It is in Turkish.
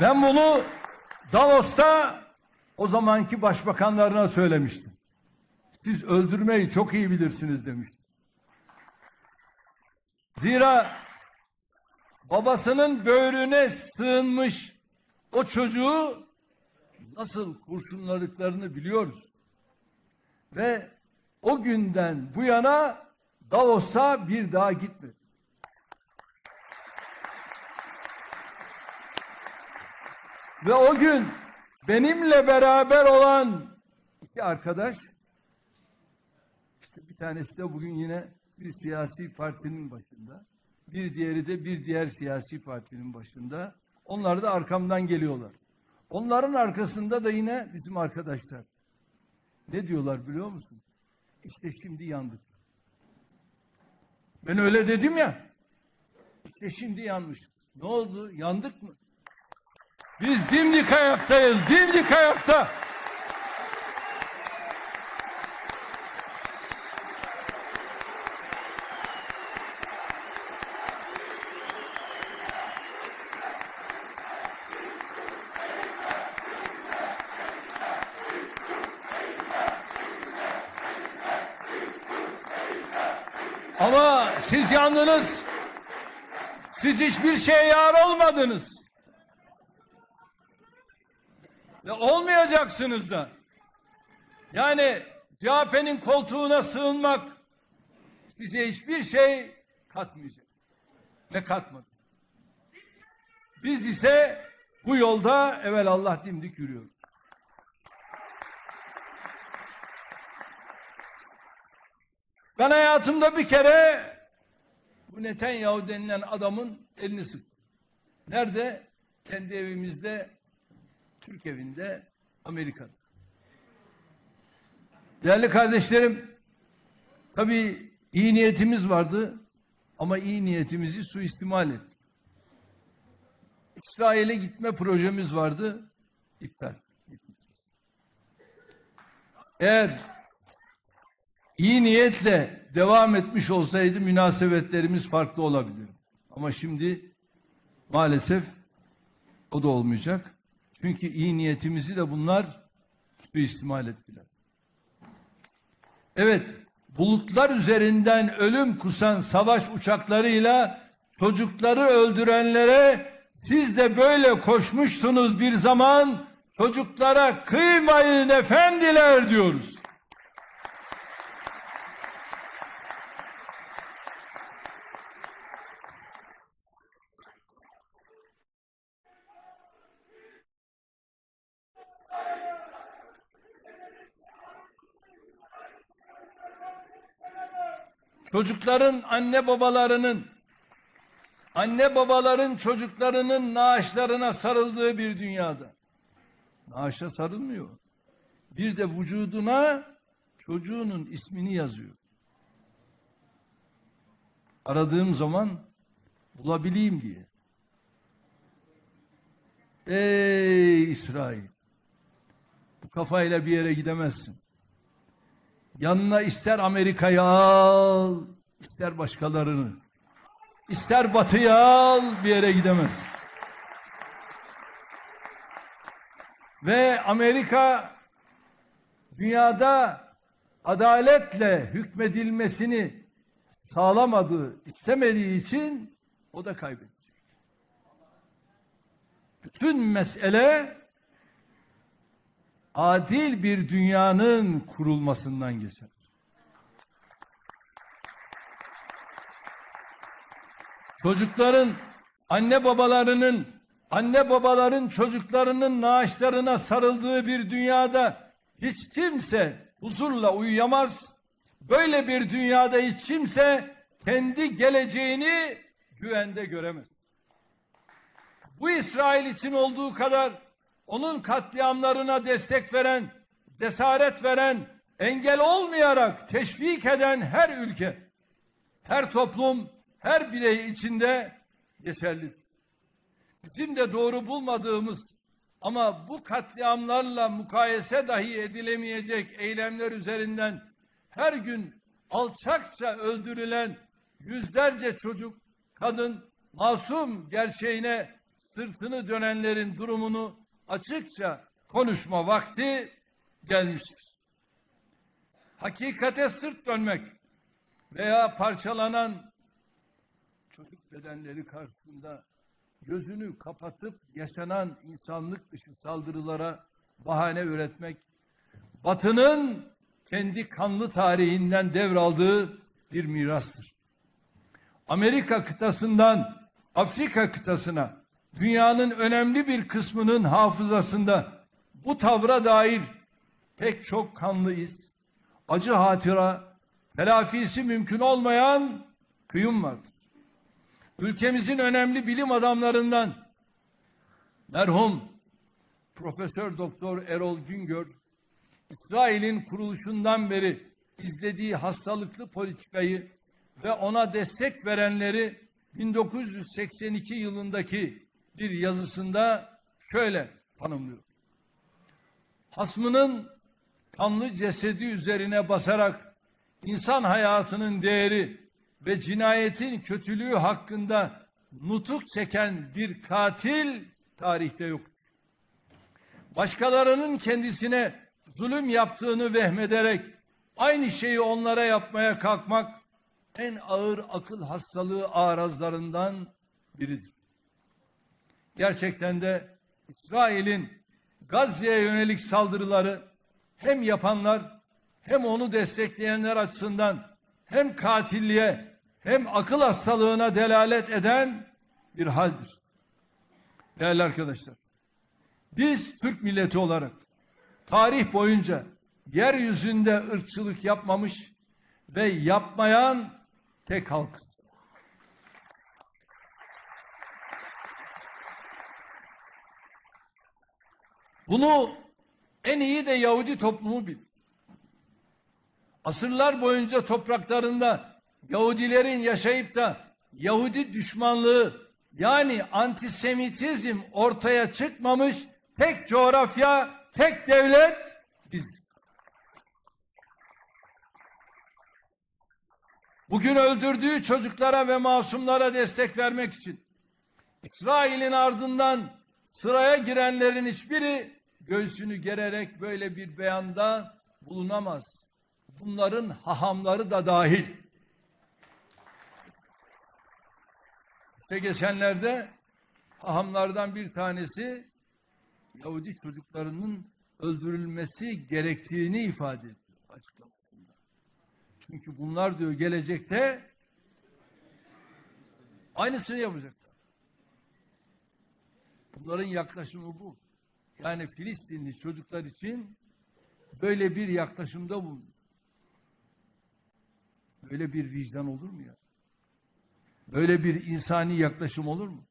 Ben bunu Davos'ta o zamanki başbakanlarına söylemiştim. Siz öldürmeyi çok iyi bilirsiniz demiştim. Zira babasının böğrüne sığınmış o çocuğu nasıl kurşunladıklarını biliyoruz. Ve o günden bu yana Davos'a bir daha gitmedi. Ve o gün benimle beraber olan iki arkadaş işte bir tanesi de bugün yine bir siyasi partinin başında. Bir diğeri de bir diğer siyasi partinin başında. Onlar da arkamdan geliyorlar. Onların arkasında da yine bizim arkadaşlar. Ne diyorlar biliyor musun? İşte şimdi yandık. Ben öyle dedim ya. İşte şimdi yanmış. Ne oldu? Yandık mı? Biz dimdik ayaktayız, dimdik ayakta. Ama siz yandınız. Siz hiçbir şeye yar olmadınız. Olmayacaksınız da. Yani CHP'nin koltuğuna sığınmak size hiçbir şey katmayacak. Ve katmadı. Biz ise bu yolda evvel Allah dimdik yürüyoruz. Ben hayatımda bir kere bu Netanyahu denilen adamın elini sıktım. Nerede? Kendi evimizde, Türk evinde, Amerika'da. Değerli kardeşlerim, tabii iyi niyetimiz vardı ama iyi niyetimizi suistimal etti. İsrail'e gitme projemiz vardı, iptal. Eğer iyi niyetle devam etmiş olsaydı münasebetlerimiz farklı olabilirdi. Ama şimdi maalesef o da olmayacak. Çünkü iyi niyetimizi de bunlar suistimal ettiler. Evet, bulutlar üzerinden ölüm kusan savaş uçaklarıyla çocukları öldürenlere siz de böyle koşmuştunuz bir zaman çocuklara kıymayın efendiler diyoruz. Çocukların anne babalarının anne babaların çocuklarının naaşlarına sarıldığı bir dünyada. Naaşa sarılmıyor. Bir de vücuduna çocuğunun ismini yazıyor. Aradığım zaman bulabileyim diye. Ey İsrail! Bu kafayla bir yere gidemezsin. Yanına ister Amerika'yı al, ister başkalarını. ister Batı'yı al, bir yere gidemez. Ve Amerika dünyada adaletle hükmedilmesini sağlamadığı, istemediği için o da kaybedecek. Bütün mesele adil bir dünyanın kurulmasından geçer. Çocukların, anne babalarının, anne babaların çocuklarının naaşlarına sarıldığı bir dünyada hiç kimse huzurla uyuyamaz. Böyle bir dünyada hiç kimse kendi geleceğini güvende göremez. Bu İsrail için olduğu kadar onun katliamlarına destek veren, cesaret veren, engel olmayarak teşvik eden her ülke, her toplum, her birey içinde geçerlidir. Bizim de doğru bulmadığımız ama bu katliamlarla mukayese dahi edilemeyecek eylemler üzerinden her gün alçakça öldürülen yüzlerce çocuk, kadın, masum gerçeğine sırtını dönenlerin durumunu açıkça konuşma vakti gelmiştir. Hakikate sırt dönmek veya parçalanan çocuk bedenleri karşısında gözünü kapatıp yaşanan insanlık dışı saldırılara bahane üretmek, Batı'nın kendi kanlı tarihinden devraldığı bir mirastır. Amerika kıtasından Afrika kıtasına dünyanın önemli bir kısmının hafızasında bu tavra dair pek çok kanlı iz, acı hatıra, telafisi mümkün olmayan kıyım vardır. Ülkemizin önemli bilim adamlarından merhum Profesör Doktor Erol Güngör İsrail'in kuruluşundan beri izlediği hastalıklı politikayı ve ona destek verenleri 1982 yılındaki bir yazısında şöyle tanımlıyor. Hasmının kanlı cesedi üzerine basarak insan hayatının değeri ve cinayetin kötülüğü hakkında nutuk çeken bir katil tarihte yoktur. Başkalarının kendisine zulüm yaptığını vehmederek aynı şeyi onlara yapmaya kalkmak en ağır akıl hastalığı arazlarından biridir. Gerçekten de İsrail'in Gazze'ye yönelik saldırıları hem yapanlar hem onu destekleyenler açısından hem katilliğe hem akıl hastalığına delalet eden bir haldir. Değerli arkadaşlar, biz Türk milleti olarak tarih boyunca yeryüzünde ırkçılık yapmamış ve yapmayan tek halkız. Bunu en iyi de Yahudi toplumu bilir. Asırlar boyunca topraklarında Yahudilerin yaşayıp da Yahudi düşmanlığı yani antisemitizm ortaya çıkmamış tek coğrafya, tek devlet biz. Bugün öldürdüğü çocuklara ve masumlara destek vermek için İsrail'in ardından sıraya girenlerin hiçbiri göğsünü gererek böyle bir beyanda bulunamaz. Bunların hahamları da dahil. İşte geçenlerde hahamlardan bir tanesi Yahudi çocuklarının öldürülmesi gerektiğini ifade ediyor açıklamasında. Çünkü bunlar diyor gelecekte aynısını yapacaklar. Bunların yaklaşımı bu. Yani Filistinli çocuklar için böyle bir yaklaşımda bulunuyor. Böyle bir vicdan olur mu ya? Böyle bir insani yaklaşım olur mu?